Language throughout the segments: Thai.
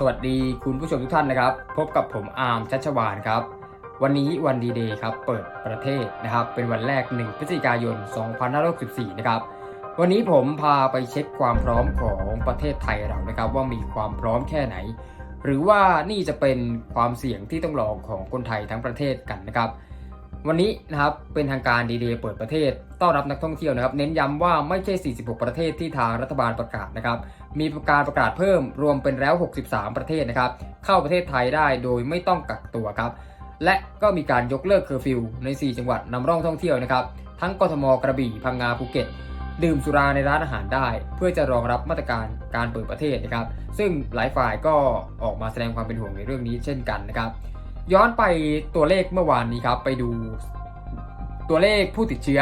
สวัสดีคุณผู้ชมทุกท่านนะครับ พบกับผมอาร์มชัชวานครับ วันนี้วันดีเดย์ครับ เปิดประเทศนะครับ เป็นวันแรก 1 พฤศจิกายน 2564 นะครับ วันนี้ผมพาไปเช็คความพร้อมของประเทศไทยเรานะครับ ว่ามีความพร้อมแค่ไหน หรือว่านี่จะเป็นความเสี่ยงที่ต้องรองของคนไทยทั้งประเทศกันนะครับ วันนี้นะครับเป็นทางการดีเดย์เปิดประเทศ ต้อนรับนักท่องเที่ยวนะครับ เน้นย้ำว่าไม่ใช่ 46 ประเทศที่ทางรัฐบาลประกาศนะครับ มีการประกาศเพิ่มรวมเป็นแล้ว 63 ประเทศนะครับ เข้าประเทศไทยได้โดยไม่ต้องกักตัวครับ และก็มีการยกเลิกเคอร์ฟิวใน 4 จังหวัดนำร่องท่องเที่ยวนะครับ ทั้งกทมกระบี่พังงาภูเก็ตดื่มสุราในร้านอาหารได้ เพื่อจะรองรับมาตรการการเปิดประเทศนะครับ ซึ่งหลายฝ่ายก็ออกมาแสดงความเป็นห่วงในเรื่องนี้เช่นกันนะครับ ย้อนไปตัวเลขเมื่อวานนี้ครับ ไปดูตัวเลขผู้ติดเชื้อ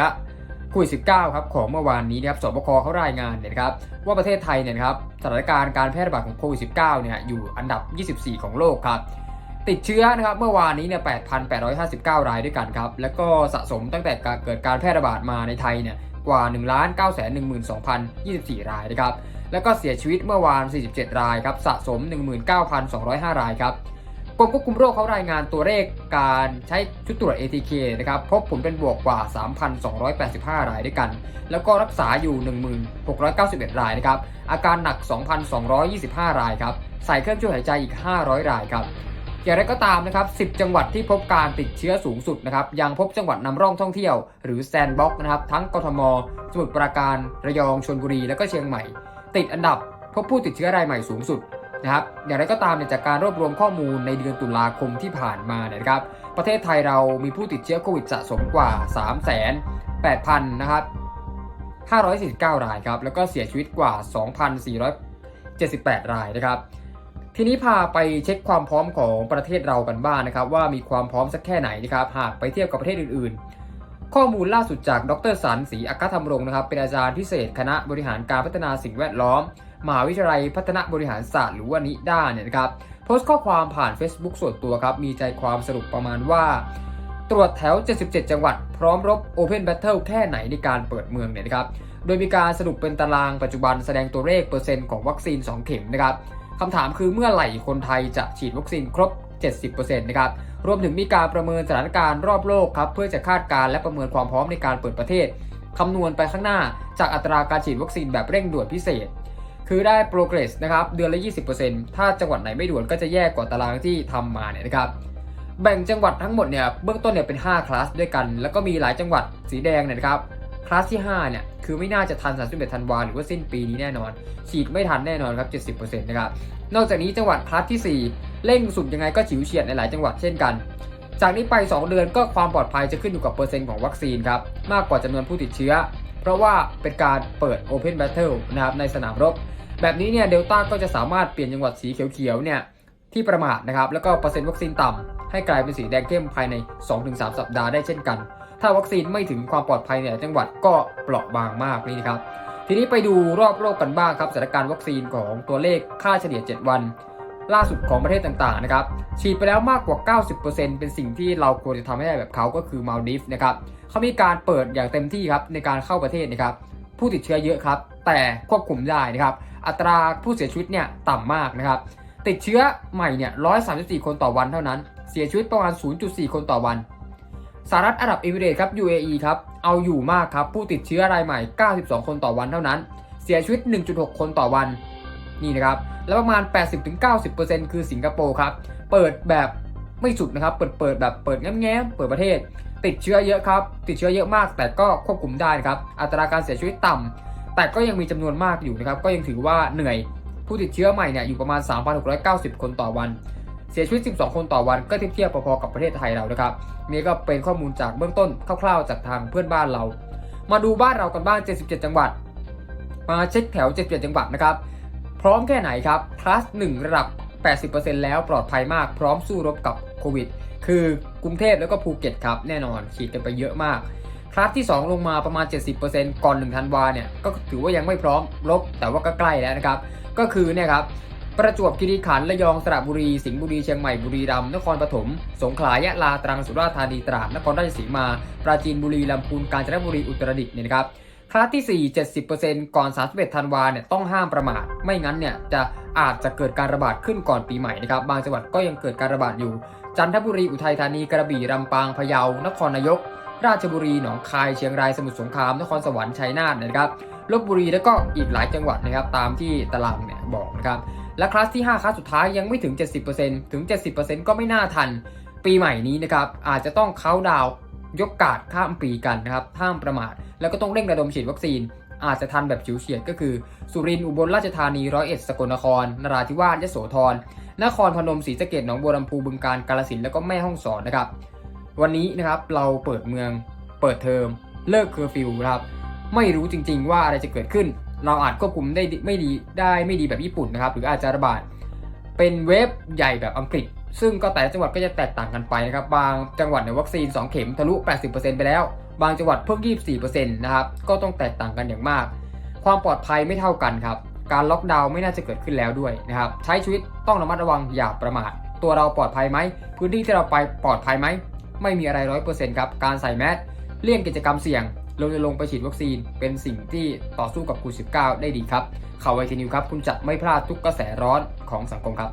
โควิด -19 ครับของเมื่อวานนี้นะครับสบคเขารายงานเนี่ยครับว่าประเทศไทยเนี่ยครับสถานการณ์การแพร่ระบาดของโควิด -19 เนี่ยอยู่อันดับ 24 ของโลกครับ ติดเชื้อนะครับเมื่อวานนี้เนี่ย 8,859 รายด้วยกันครับ แล้วก็สะสมตั้งแต่เกิดการแพร่ระบาดมาในไทยเนี่ยกว่า 1 9 1 2 024 รายนะครับ แล้วก็เสียชีวิตเมื่อวาน 47 รายครับ สะสม 19,205 รายครับ กรมควบคุมโรคเขารายงานตัวเลขการใช้ชุดตรวจ ATK นะครับพบผลเป็นบวกกว่า 3,285 รายด้วยกัน แล้วก็รักษาอยู่ 1,691 รายนะครับอาการหนัก 2,225 รายครับใส่เครื่องช่วยหายใจอีก 500 รายครับอย่างไรก็ตามนะครับ 10 จังหวัดที่พบการติดเชื้อสูงสุดนะครับ ยังพบจังหวัดนำร่องท่องเที่ยว หรือแซนบ็อกนะครับ ทั้งกทม สมุทรปราการ ระยอง ชลบุรี และก็เชียงใหม่ ติดอันดับพบผู้ติดเชื้อรายใหม่สูงสุด นะครับอย่างไรก็ตามเนี่ยจากการรวบรวมข้อมูลในเดือนตุลาคมที่ผ่านมาเนี่ยนะครับประเทศไทยเรามีผู้ติดเชื้อโควิดสะสมกว่า 3 8 0 0 0นะครับ549 รายครับแล้วก็เสียชีวิตกว่า 2,478 รายนะครับทีนี้พาไปเช็คความพร้อมของประเทศเรากันบ้างนะครับว่ามีความพร้อมสักแค่ไหนนะครับหากไปเทียบกับประเทศอื่นๆ ข้อมูลล่าสุดจากดรสันศรีอัคธรรมรงค์นะครับ เป็นอาจารย์พิเศษคณะบริหารการพัฒนาสิ่งแวดล้อม มหาวิทยาลัยพัฒนาบริหารศาสตร์หรือว่านิด้าเนี่ยนะครับโพสต์ข้อความผ่าน Facebook ส่วนตัวครับ มีใจความสรุปประมาณว่า ตรวจแถว 77 จังหวัด พร้อมรบ Open Battle แค่ไหนในการเปิดเมืองเนี่ยนะครับ โดยมีการสรุปเป็นตารางปัจจุบันแสดงตัวเลขเปอร์เซ็นต์ของวัคซีน 2 เข็มนะครับคำถามคือเมื่อไหร่คนไทยจะฉีดวัคซีนครบ 70%นะครับรวมถึงมีการประเมินสถานการณ์รอบโลกครับเพื่อจะคาดการณ์และประเมินความพร้อมในการเปิดประเทศคำนวณไปข้างหน้าจากอัตราการฉีดวัคซีนแบบเร่งด่วนพิเศษ คือได้ progress นะครับเดือนละ 20%ถ้าจังหวัดไหนไม่ด่วนก็จะแย่กว่าตารางที่ทำมาเนี่ยนะครับแบ่งจังหวัดทั้งหมดเนี่ยเบื้องต้นเนี่ยเป็น 5 คลาสด้วยกัน แล้วก็มีหลายจังหวัดสีแดงเนี่ยนะครับ คลาสที่ 5 เนี่ย คือไม่น่าจะทัน 31 ธันวาหรือว่าสิ้นปีนี้แน่นอน ฉีดไม่ทันแน่นอนครับ 70%นะครับ นอกจากนี้จังหวัดคลาสที่ 4 เร่งสุดยังไงก็ฉิวเฉียดในหลายจังหวัดเช่นกัน จากนี้ไป 2 เดือนก็ความปลอดภัยจะขึ้นอยู่กับเปอร์เซ็นต์ของวัคซีนครับ มากกว่าจำนวนผู้ติดเชื้อ เพราะว่าเป็นการเปิด Open Battle นะครับในสนามรบ แบบนี้เนี่ยเดลต้าก็จะสามารถเปลี่ยนจังหวัดสีเขียวๆเนี่ยที่ประมาทนะครับแล้วก็เปอร์เซ็นต์วัคซีนต่ำให้กลายเป็นสีแดงเข้มภายใน 2-3 สัปดาห์ได้เช่นกัน ถ้าวัคซีนไม่ถึงความปลอดภัยในหลายจังหวัดก็เปราะบางมากนี่ครับ ทีนี้ไปดูรอบโลกกันบ้างครับสถานการณ์วัคซีนของตัวเลขค่าเฉลี่ย 7 วัน ล่าสุดของประเทศต่างๆนะครับฉีดไปแล้วมากกว่า 90%เป็นสิ่งที่เราควรจะทำให้ได้แบบเขาก็คือมาลดิฟนะครับเขามีการเปิดอย่างเต็มที่ครับในการเข้าประเทศนะครับผู้ติดเชื้อเยอะครับ แต่ควบคุมได้นะครับ อัตราผู้เสียชีวิตเนี่ยต่ำมากนะครับ ติดเชื้อใหม่เนี่ย 134 คนต่อวันเท่านั้น เสียชีวิตประมาณ 0.4 คนต่อวัน สหรัฐอาหรับเอมิเรตครับ UAE ครับเอาอยู่มากครับผู้ติดเชื้อรายใหม่ 92 คนต่อวันเท่านั้น เสียชีวิต 1.6 คนต่อวันนี่นะครับแล้วประมาณ 80-90%คือสิงคโปร์ครับเปิดแบบไม่สุดนะครับเปิดเปิดแบบเปิดแง้มๆเปิดประเทศ ติดเชื้อเยอะครับติดเชื้อเยอะมาก แต่ก็ควบคุมได้นะครับอัตราการเสียชีวิตต่ำแต่ก็ยังมีจำนวนมากอยู่นะครับก็ยังถือว่าเหนื่อยผู้ติดเชื้อใหม่เนี่ยอยู่ประมาณ 3,690 คนต่อวัน เสียชีวิต 12 คนต่อวันก็เทียบเทียบพอๆกับประเทศไทยเรานะครับนี่ก็เป็นข้อมูลจากเบื้องต้นคร่าวๆจากทางเพื่อนบ้านเรา มาดูบ้านเรากันบ้าง 77 จังหวัด มาเช็คแถว 77 จังหวัดนะครับพร้อมแค่ไหนครับคลาส1ระดับ 80%แล้วปลอดภัยมากพร้อมสู้รบกับโควิด คือกรุงเทพแล้วก็ภูเก็ตครับแน่นอนฉีดกันไปเยอะมากคลาสที่ 2 ลงมาประมาณ 70%ก่อน1ธันวาเนี่ยก็ถือว่ายังไม่พร้อมลบแต่ว่าก็ใกล้แล้วนะครับ ก็คือเนี่ยครับ ประจวบคีรีขันธ์ระยองสระบุรี สิงห์บุรีเชียงใหม่บุรีรัมย์นครปฐมสงขลายะลาตรังสุราษฎร์ธานีตราดนครราชสีมา ปราจีนบุรีลำพูนกาญจนบุรีอุตรดิตถ์เนี่ยนะครับคลาสที่ 4 70%ก่อน 31 ธันวาเนี่ยต้องห้ามประมาท ไม่งั้นเนี่ยจะอาจจะเกิดการระบาดขึ้นก่อนปีใหม่นะครับ บางจังหวัดก็ยังเกิดการระบาดอยู่ จันทบุรีอุทัยธานีกระบี่ลำปางพะเยานครนายก ราชบุรีหนองคายเชียงรายสมุทรสงครามนครสวรรค์ชัยนาทนะครับ ลบบุรีแล้วก็อีกหลายจังหวัดนะครับตามที่ตารางเนี่ยบอกนะครับและคลาสที่ 5 คลาสสุดท้ายยังไม่ถึง 70%ถึง 70%ก็ไม่น่าทันปีใหม่นี้นะครับอาจจะต้องเข้าดาวยกกาดข้ามปีกันนะครับห้ามประมาท แล้วก็ต้องเร่งระดมฉีดวัคซีน อาจจะทันแบบฉิวเฉียดก็คือ สุรินทร์อุบลราชธานีร้อยเอ็ดสกลนครนราธิวาสยโสธรนครพนมศรีสะเกษหนองบัวลำพูบึงกาฬกาฬสินธุ์แล้วก็แม่ฮ่องสอนนะครับ วันนี้นะครับเราเปิดเมืองเปิดเทอมเลิกเคอร์ฟิวนะครับ ไม่รู้จริง ๆ ว่าอะไรจะเกิดขึ้น เราอาจควบคุมได้ไม่ดีได้ไม่ดีแบบญี่ปุ่นนะครับ หรืออาจจะระบาดเป็นเวฟใหญ่แบบอังกฤษ ซึ่งก็แต่ละจังหวัดก็จะแตกต่างกันไปนะครับ บางจังหวัดในวัคซีน 2 เข็มทะลุ 80%ไปแล้ว บางจังหวัดเพิ่ม 24%นะครับ ก็ต้องแตกต่างกันอย่างมาก ความปลอดภัยไม่เท่ากันครับ การล็อกดาวน์ไม่น่าจะเกิดขึ้นแล้วด้วยนะครับ ใช้ชีวิตต้องระมัดระวังอย่าประมาท ตัวเราปลอดภัยไหม พื้นที่ที่เราไปปลอดภัยไหม ไม่มีอะไรร้อยเปอร์เซ็นต์ครับ การใส่แมส เลี่ยงกิจกรรมเสี่ยง เราจะลงไปฉีดวัคซีนเป็นสิ่งที่ต่อสู้กับโควิด -19 ได้ดีครับ ข่าวไวทีนิวครับ คุณจะไม่พลาดทุกกระแสร้อนของสังคมครับ